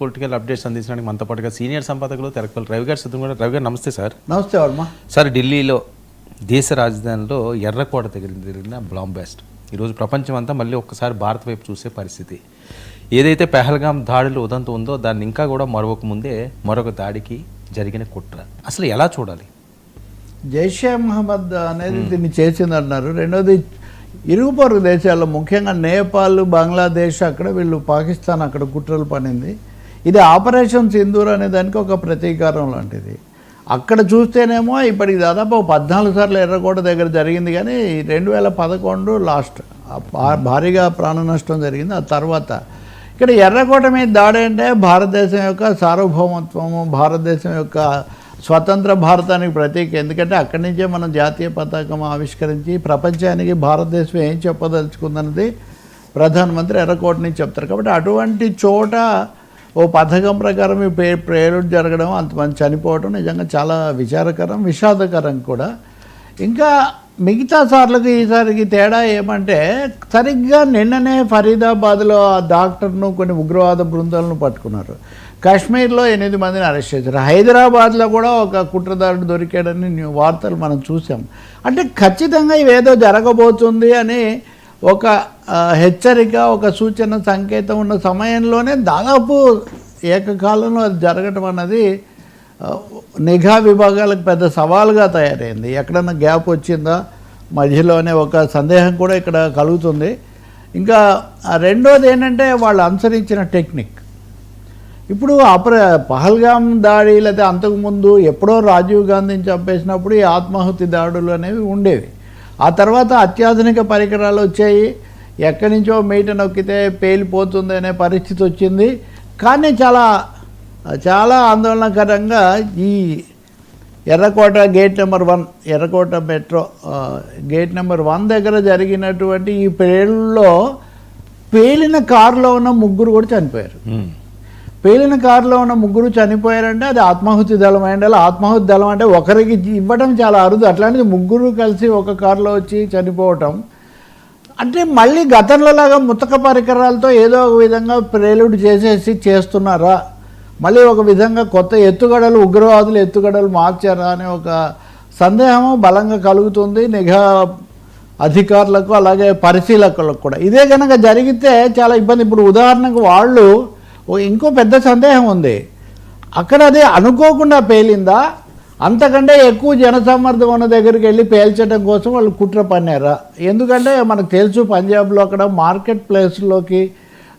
Political updates అందించడానికి మనతో పాటుగా సీనియర్ సంపాదకులు తెరకపల్లి రవి గారు సిద్ధం కూడా రవి గారు నమస్తే సార్. నమస్తే వర్మ. సార్ ఢిల్లీలో దేశ రాజధానిలో ఎర్రకోట దగ్గర జరిగిన బాంబ్ బ్లాస్ట్ ఈరోజు ప్రపంచం అంతా మళ్ళీ ఒక్కసారి భారత్ వైపు చూసే పరిస్థితి. ఏదైతే పెహల్గాం దాడులు ఉదంతం ఉందో దాన్ని ఇంకా కూడా మరొక ముందే మరొక దాడికి జరిగిన కుట్ర. అసలు ఎలా చూడాలి? జైషే మహమ్మద్ అనేది దీన్ని చేసింది అన్నారు రెండోది ఇరుగు పొరుగు దేశాల్లో ముఖ్యంగా నేపాల్ బంగ్లాదేశ్ అక్కడ వీళ్ళు పాకిస్తాన్ అక్కడ కుట్రలు పనింది ఇది ఆపరేషన్ సింధూర్ అనే దానికి ఒక ప్రతీకారం లాంటిది. అక్కడ చూస్తేనేమో ఇప్పటికి దాదాపు పద్నాలుగు సార్లు ఎర్రకోట దగ్గర జరిగింది కానీ రెండు వేల పదకొండు లాస్ట్ భారీగా ప్రాణ నష్టం జరిగింది. ఆ తర్వాత ఇక్కడ ఎర్రకోట మీద దాడి అంటే భారతదేశం యొక్క సార్వభౌమత్వము భారతదేశం యొక్క స్వతంత్ర భారతానికి ప్రతీక. ఎందుకంటే అక్కడి నుంచే మనం జాతీయ పతాకం ఆవిష్కరించి ప్రపంచానికి భారతదేశం ఏం చెప్పదలుచుకుందన్నది ప్రధానమంత్రి ఎర్రకోట నుంచి చెప్తారు. కాబట్టి అటువంటి చోట ఓ పథకం ప్రకారం ఈ పే ప్రేరుడు జరగడం అంతమంది చనిపోవడం నిజంగా చాలా విచారకరం విషాదకరం కూడా. ఇంకా మిగతా సార్లకు ఈసారికి తేడా ఏమంటే సరిగ్గా నిన్ననే ఫరీదాబాద్లో ఆ డాక్టర్ను కొన్ని ఉగ్రవాద బృందాలను పట్టుకున్నారు. కాశ్మీర్లో ఎనిమిది మందిని అరెస్ట్ చేశారు. హైదరాబాద్లో కూడా ఒక కుట్రదారుడు దొరికాడని న్యూ- వార్తలు మనం చూసాం. అంటే ఖచ్చితంగా ఇవేదో జరగబోతుంది అని ఒక హెచ్చరిక ఒక సూచన సంకేతం ఉన్న సమయంలోనే దాదాపు ఏకకాలంలో అది జరగటం అన్నది నిఘా విభాగాలకు పెద్ద సవాలుగా తయారైంది. ఎక్కడన్నా గ్యాప్ వచ్చిందా? మధ్యలోనే ఒక సందేహం కూడా ఇక్కడ కలుగుతుంది. ఇంకా రెండోది ఏంటంటే వాళ్ళు అనుసరించిన టెక్నిక్. ఇప్పుడు అప్ర పహల్గాం దాడి లేకపోతే అంతకుముందు ఎప్పుడో రాజీవ్ గాంధీని చంపేసినప్పుడు ఈ ఆత్మాహుతి దాడులు అనేవి ఉండేవి. ఆ తర్వాత అత్యాధునిక పరికరాలు వచ్చాయి. ఎక్కడి నుంచో మీట నొక్కితే పేలిపోతుంది అనే పరిస్థితి వచ్చింది. కానీ చాలా చాలా ఆందోళనకరంగా ఈ Errakota gate number one Errakota metro gate number one దగ్గర జరిగినటువంటి ఈ పేలుల్లో పేలిన కారులో ఉన్న ముగ్గురు కూడా చనిపోయారు. పేలిన కారులో ఉన్న ముగ్గురు చనిపోయారంటే అది ఆత్మాహుతి దళం అయ్యండి ఆత్మాహుతి దళం అంటే ఒకరికి ఇవ్వడం చాలా అరుదు. అట్లాంటిది ముగ్గురు కలిసి ఒక కారులో వచ్చి చనిపోవటం అంటే మళ్ళీ గతంలోలాగా ముతక పరికరాలతో ఏదో ఒక విధంగా ప్రేలుడు చేసేసి చేస్తున్నారా? మళ్ళీ ఒక విధంగా కొత్త ఎత్తుగడలు ఉగ్రవాదులు ఎత్తుగడలు మార్చారా అనే ఒక సందేహం బలంగా కలుగుతుంది. నిఘా అధికారులకు అలాగే పరిశీలకులకు కూడా. ఇదే కనుక జరిగితే చాలా ఇబ్బంది. ఇప్పుడు ఉదాహరణకు వాళ్ళు ఓ ఇంకో పెద్ద సందేహం ఉంది. అక్కడ అది అనుకోకుండా పేలిందా? అంతకంటే ఎక్కువ జనసమ్మర్థం ఉన్న దగ్గరికి వెళ్ళి పేల్చడం కోసం వాళ్ళు కుట్ర పన్నారా? ఎందుకంటే మనకు తెలుసు పంజాబ్లో అక్కడ మార్కెట్ ప్లేస్లోకి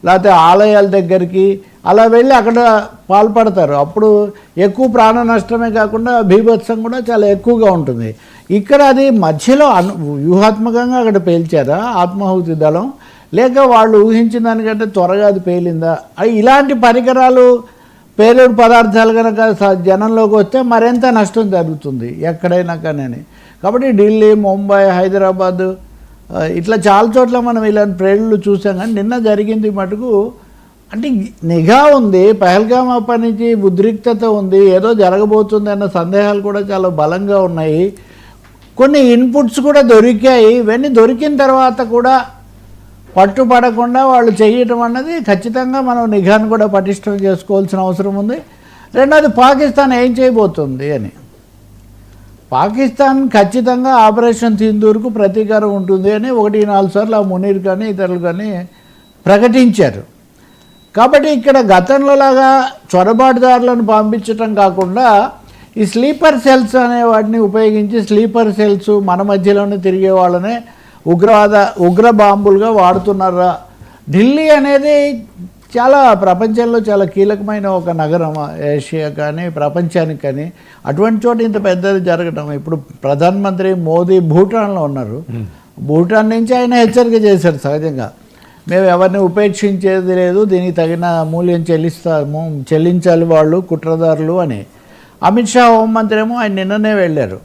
లేకపోతే ఆలయాల దగ్గరికి అలా వెళ్ళి అక్కడ పాల్పడతారు. అప్పుడు ఎక్కువ ప్రాణ నష్టమే కాకుండా భీభత్సం కూడా చాలా ఎక్కువగా ఉంటుంది. ఇక్కడ అది మధ్యలో అను వ్యూహాత్మకంగా అక్కడ పేల్చారా ఆత్మాహుతి దళం? లేక వాళ్ళు ఊహించిన దానికంటే త్వరగా అది పేలిందా? ఇలాంటి పరికరాలు పేలుడు పదార్థాలు కనుక స- జనంలోకి వస్తే మరింత నష్టం జరుగుతుంది ఎక్కడైనా కానీ కాబట్టి ఢిల్లీ ముంబై హైదరాబాద్ ఇట్లా చాలా చోట్ల మనం ఇలాంటి ప్రేరణలు చూసాం కానీ నిన్న జరిగింది మటుకు అంటే నిఘా ఉంది పహల్గామ్ అప్పటి నుంచి ఉద్రిక్తత ఉంది ఏదో జరగబోతుంది అన్న సందేహాలు కూడా చాలా బలంగా ఉన్నాయి. కొన్ని ఇన్పుట్స్ కూడా దొరికాయి. ఇవన్నీ దొరికిన తర్వాత కూడా పట్టుపడకుండా వాళ్ళు చేయటం అన్నది ఖచ్చితంగా మనం నిఘాను కూడా పటిష్టం చేసుకోవాల్సిన అవసరం ఉంది. రెండోది పాకిస్తాన్ ఏం చేయబోతుంది అని. పాకిస్తాన్ ఖచ్చితంగా ఆపరేషన్ సింధూర్కు ప్రతీకారం ఉంటుంది అని ఒకటి నాలుగు సార్లు ఆ మునీర్ కానీ ఇతరులు కానీ ప్రకటించారు. కాబట్టి ఇక్కడ గతంలో లాగా చొరబాటుదారులను పంపించటం కాకుండా ఈ స్లీపర్ సెల్స్ అనే వాటిని ఉపయోగించి స్లీపర్ సెల్స్ మన మధ్యలోనే తిరిగే వాళ్ళనే ఉగ్రవాద ఉగ్ర బాంబులుగా వాడుతున్నారా? ఢిల్లీ అనేది చాలా ప్రపంచంలో చాలా కీలకమైన ఒక నగరం ఏషియా కానీ ప్రపంచానికి కానీ. అటువంటి చోట ఇంత పెద్దది జరగటం ఇప్పుడు ప్రధానమంత్రి మోదీ భూటాన్లో ఉన్నారు. భూటాన్ నుంచి ఆయన హెచ్చరిక చేశారు సహజంగా. మేము ఎవరిని ఉపేక్షించేది లేదు దీనికి తగిన మూల్యం చెల్లిస్తాము చెల్లించాలి వాళ్ళు కుట్రదారులు అని. అమిత్ షా హోంమంత్రి ఏమో ఆయన నిన్ననే వెళ్ళారు.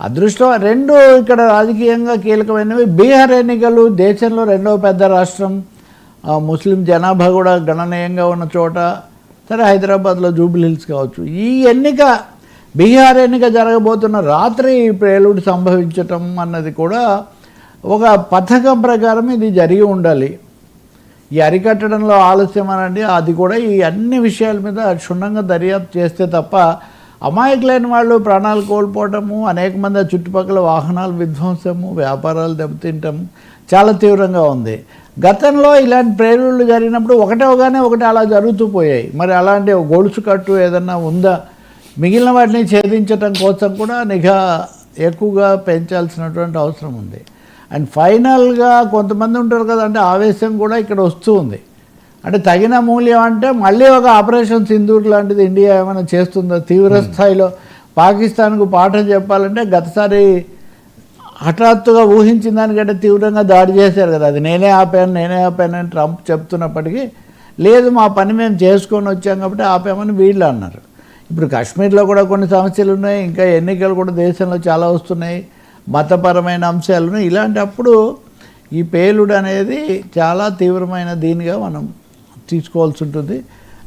అదృష్టం రెండు ఇక్కడ రాజకీయంగా కీలకమైనవి. బీహార్ ఎన్నికలు దేశంలో రెండవ పెద్ద రాష్ట్రం. ముస్లిం జనాభా కూడా గణనీయంగా ఉన్న చోట. సరే హైదరాబాద్లో జూబ్లీహిల్స్ కావచ్చు. ఈ ఎన్నిక బీహార్ ఎన్నిక జరగబోతున్న రాత్రి ఈ ప్రేలుడు సంభవించటం అన్నది కూడా ఒక పథకం ప్రకారం ఇది జరిగి ఉండాలి. ఈ అరికట్టడంలో ఆలస్యం అనండి అది కూడా ఈ అన్ని విషయాల మీద క్షుణ్ణంగా దర్యాప్తు చేస్తే తప్ప అమాయకులైన వాళ్ళు ప్రాణాలు కోల్పోవటము అనేక మంది చుట్టుపక్కల వాహనాలు విధ్వంసము వ్యాపారాలు దెబ్బతింటము చాలా తీవ్రంగా ఉంది. గతంలో ఇలాంటి ప్రేరులు జరిగినప్పుడు ఒకటే ఒకగానే ఒకటి అలా జరుగుతూ పోయాయి. మరి అలాంటి గొలుసు కట్టు ఏదన్నా ఉందా? మిగిలిన వాటిని ఛేదించటం కోసం కూడా నిఘా ఎక్కువగా పెంచాల్సినటువంటి అవసరం ఉంది. అండ్ ఫైనల్గా కొంతమంది ఉంటారు కదా అంటే ఆవేశం కూడా ఇక్కడ వస్తూ ఉంది. అంటే తగిన మూల్యం అంటే మళ్ళీ ఒక ఆపరేషన్ సింధూర్ లాంటిది ఇండియా ఏమైనా చేస్తుందో? తీవ్ర స్థాయిలో పాకిస్తాన్కు పాఠం చెప్పాలంటే గతసారి హఠాత్తుగా ఊహించిన దానికంటే తీవ్రంగా దాడి చేశారు కదా. అది నేనే ఆపాను నేనే ఆపాను అని ట్రంప్ చెప్తున్నప్పటికీ లేదు మా పని మేము చేసుకొని వచ్చాం కాబట్టి ఆపామని వీళ్ళు అన్నారు. ఇప్పుడు కాశ్మీర్లో కూడా కొన్ని సమస్యలు ఉన్నాయి ఇంకా ఎన్నికలు కూడా దేశంలో చాలా వస్తున్నాయి మతపరమైన అంశాలు ఉన్నాయి. ఇలాంటప్పుడు ఈ పేలుడు అనేది చాలా తీవ్రమైన దీనిగా మనం తీసుకోవాల్సి ఉంటుంది.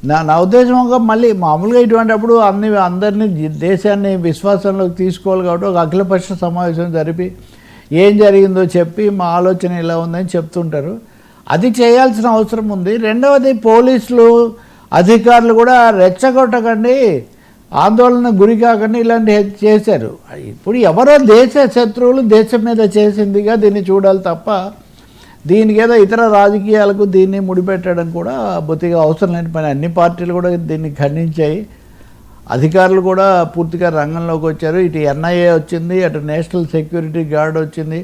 నా నా ఉద్దేశంగా మళ్ళీ మామూలుగా ఇటువంటిప్పుడు అన్ని అందరినీ దేశాన్ని విశ్వాసంలోకి తీసుకోవాలి కాబట్టి ఒక అఖిలపక్ష సమావేశం జరిపి ఏం జరిగిందో చెప్పి మా ఆలోచన ఇలా ఉందని చెప్తుంటారు. అది చేయాల్సిన అవసరం ఉంది. రెండవది పోలీసులు అధికారులు కూడా రెచ్చగొట్టకండి ఆందోళన గురి కాకండి ఇలాంటి చేశారు. ఇప్పుడు ఎవరో దేశ శత్రువులు దేశం మీద చేసిందిగా దీన్ని చూడాలి తప్ప దీనికి ఏదో ఇతర రాజకీయాలకు దీన్ని ముడిపెట్టడం కూడా బొత్తిగా అవసరం లేని పని. అన్ని పార్టీలు కూడా దీన్ని ఖండించాయి. అధికారులు కూడా పూర్తిగా రంగంలోకి వచ్చారు. ఇటు ఎన్ఐఏ వచ్చింది అటు నేషనల్ సెక్యూరిటీ గార్డ్ వచ్చింది.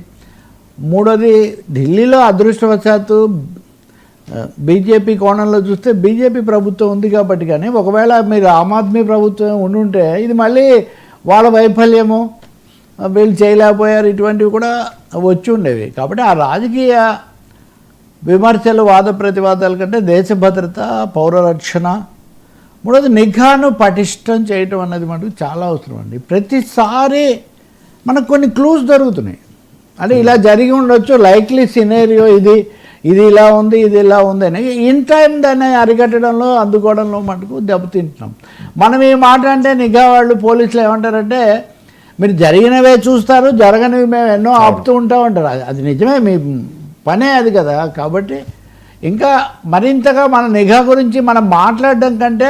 మూడోది ఢిల్లీలో అదృష్టవశాత్తు బీజేపీ కోణంలో చూస్తే బీజేపీ ప్రభుత్వం ఉంది కాబట్టి కానీ ఒకవేళ మీరు ఆమ్ ఆద్మీ ప్రభుత్వం ఉండుంటే ఇది మళ్ళీ వాళ్ళ వైఫల్యము. వీళ్ళు చేయలేకపోయారు ఇటువంటివి కూడా వచ్చి ఉండేవి. కాబట్టి ఆ రాజకీయ విమర్శలు వాద ప్రతివాదాల కంటే దేశ భద్రత పౌరరక్షణ మూడోది నిఘాను పటిష్టం చేయటం అన్నది మనకు చాలా అవసరం అండి. ప్రతిసారి మనకు కొన్ని క్లూస్ దొరుకుతున్నాయి అంటే ఇలా జరిగి ఉండొచ్చు లైక్లీ సినేరియో ఇది ఇది ఇలా ఉంది ఇది ఇలా ఉంది అని. ఇన్ టైం దాన్ని అరికట్టడంలో అందుకోవడంలో మటుకు దెబ్బతింటున్నాం. మనం ఈ మాట అంటే నిఘా వాళ్ళు పోలీసులు ఏమంటారంటే మీరు జరిగినవే చూస్తారు జరగనివి మేము ఎన్నో ఆపుతూ ఉంటాం అది- అది నిజమే మీ పనే అది కదా. కాబట్టి ఇంకా మరింతగా మన నిఘా గురించి మనం మాట్లాడడం కంటే